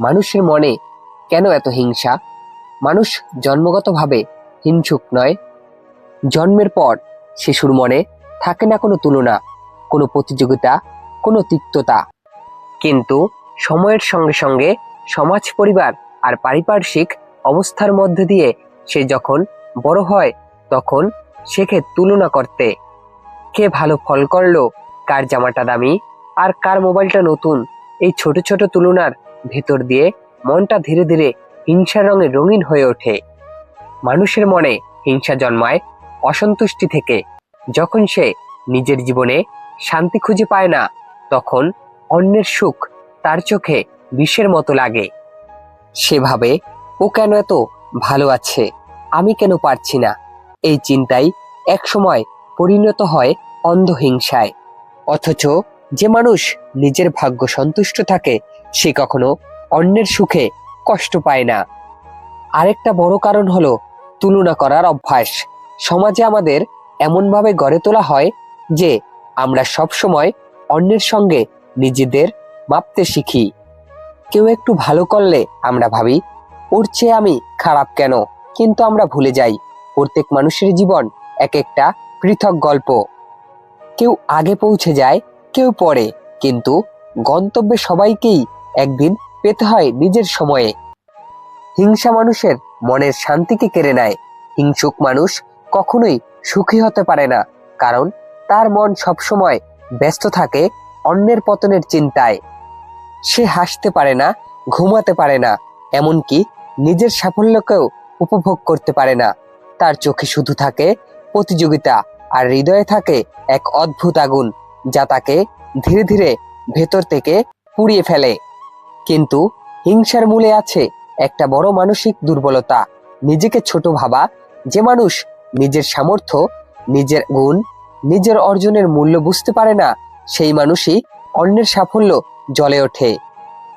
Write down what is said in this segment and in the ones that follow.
মানুষের মনে কেন এত হিংসা? মানুষ জন্মগতভাবে হিংসুক নয়। জন্মের পর শিশুর মনে থাকে না কোনো তুলনা, কোনো প্রতিযোগিতা, কোনো তিক্ততা। কিন্তু সময়ের সঙ্গে সঙ্গে সমাজ, পরিবার আর পারিপার্শ্বিক অবস্থার মধ্যে দিয়ে সে যখন বড় হয়, তখন শেখে তুলনা করতে। কে ভালো ফল করল, কার জামাটা দামি, আর কার মোবাইলটা নতুন, এই ছোট ছোট তুলনার ভেতর দিয়ে মনটা ধীরে ধীরে হিংসার রঙে রঙিন হয়ে ওঠে। মানুষের মনে হিংসা জন্মায় অসন্তুষ্টি থেকে। যখন সে নিজের জীবনে শান্তি খুঁজে পায় না, তখন অন্যের সুখ তার চোখে বিষের মতো লাগে। সেভাবে ও কেন এত ভালো আছে? আমি কেন পারছি না? এই চিন্তাই একসময় পরিণত হয় অন্ধহিংসায়। অথচ যে মানুষ নিজের ভাগ্য সন্তুষ্ট থাকে, সে কখনো অন্যের সুখে কষ্ট পায় না। আরেকটা বড় কারণ হলো তুলনা করার অভ্যাস। সমাজে আমাদের এমনভাবে গড়ে তোলা হয় যে, আমরা সব সময় অন্যের সঙ্গে নিজেদের মাপতে শিখি। কেউ একটু ভালো করলে আমরা ভাবি, ওর চেয়ে আমি খারাপ কেন? কিন্তু আমরা ভুলে যাই, প্রত্যেক মানুষের জীবন এক একটা পৃথক গল্প। কেউ আগে পৌঁছে যায়, কেউ পরে। কিন্তু গন্তব্যে সবাইকেই একদিন পেতে হয় নিজের সময়ে। হিংসা মানুষের মনের শান্তিকে কেড়ে নেয়। হিংসুক মানুষ কখনোই সুখী হতে পারে না, কারণ তার মন সবসময় ব্যস্ত থাকে অন্যের পতনের চিন্তায়। সে হাসতে পারে না, ঘুমাতে পারে না, এমনকি নিজের সাফল্যকেও উপভোগ করতে পারে না। তার চোখে শুধু থাকে প্রতিযোগিতা আর হৃদয়ে থাকে এক অদ্ভুত আগুন। যা তাকে ধীরে ধীরে ভেতর থেকে পুড়িয়ে ফেলে। কিন্তু হিংসার মূলে আছে একটা বড় মানসিক দুর্বলতা। নিজেকে ছোট ভাবা, যে মানুষ নিজের সামর্থ্য, নিজের গুণ, নিজের অর্জনের মূল্য বুঝতে পারে না, সেই মানুষই অন্যের সাফল্য জ্বলে ওঠে।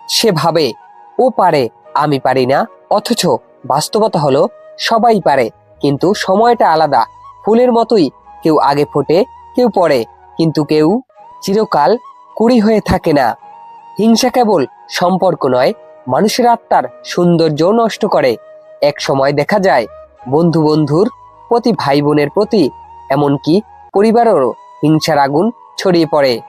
সে ভাবে, ও পারে, আমি পারি না, অথচ বাস্তবতা হলো সবাই পারে, কিন্তু সময়টা আলাদা। ফুলের মতোই কেউ আগে ফোটে, কেউ পরে কিন্তু কেউ চিরকাল কুড়ি হয়ে থাকে না। হিংসা কেবল সম্পর্ক নয়, মানুষের আত্মার সৌন্দর্য নষ্ট করে। এক সময় দেখা যায় বন্ধু বন্ধুর প্রতি ভাই বোনের প্রতি, এমনকি পরিবারেরও হিংসার আগুন ছড়িয়ে পড়ে।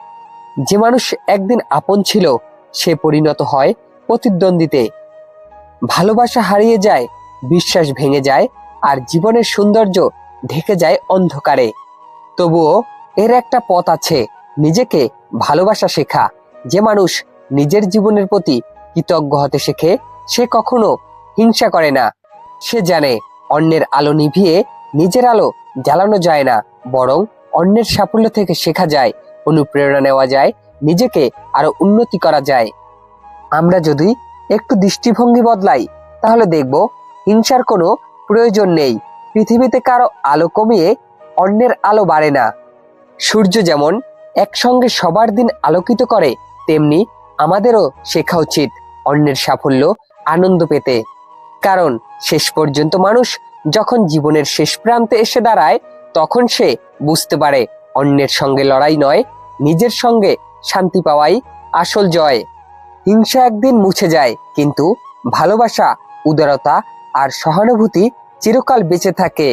যে মানুষ একদিন আপন ছিল, সে পরিণত হয় প্রতিদ্বন্দ্বিতে। ভালোবাসা হারিয়ে যায়, বিশ্বাস ভেঙে যায়, আর জীবনের সৌন্দর্য ঢেকে যায় অন্ধকারে। তবুও এর একটা পথ আছে। নিজেকে ভালোবাসা শেখা। যে মানুষ নিজের জীবনের প্রতি কৃতজ্ঞ হতে শেখে, সে কখনো হিংসা করে না। সে জানে অন্যের আলো নিভিয়ে নিজের আলো জ্বালানো যায় না, বরং অন্যের সাফল্য থেকে শেখা যায়, অনুপ্রেরণা নেওয়া যায়, নিজেকে আরও উন্নতি করা যায়। আমরা যদি একটু দৃষ্টিভঙ্গি বদলাই, তাহলে দেখব হিংসার কোনো প্রয়োজন নেই। পৃথিবীতে কারও আলো কমিয়ে অন্যের আলো বাড়ে না। সূর্য যেমন একসঙ্গে সবার দিন আলোকিত করে, তেমনি আমাদেরও শেখা উচিত অন্যের সাফল্য, আনন্দ পেতে। কারণ শেষ পর্যন্ত মানুষ যখন জীবনের শেষ প্রান্তে এসে দাঁড়ায়, তখন সে বুঝতে পারে অন্যের সঙ্গে লড়াই নয়, নিজের সঙ্গে শান্তি পাওয়াই আসল জয়। হিংসা একদিন মুছে যায়, কিন্তু ভালোবাসা, উদারতা আর সহানুভূতি চিরকাল বেঁচে থাকে।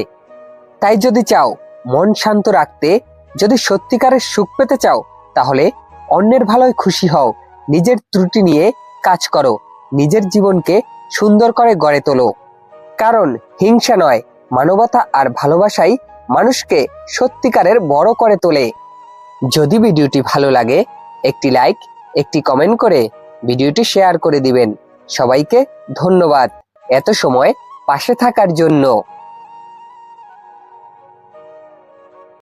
তাই যদি চাও মন শান্ত রাখতে যদি সত্যিকারের সুখ পেতে চাও, তাহলে অন্যের ভালোয় খুশি হও, নিজের ত্রুটি নিয়ে কাজ করো, নিজের জীবনকে সুন্দর করে গড়ে তোলো। কারণ হিংসা নয়, মানবতা আর ভালোবাসাই মানুষকে সত্যিকারের বড় করে তোলে। যদি ভিডিওটি ভালো লাগে, একটি লাইক, একটি কমেন্ট করে ভিডিওটি শেয়ার করে দিবেন। সবাইকে ধন্যবাদ। এত সময় পাশে থাকার জন্য।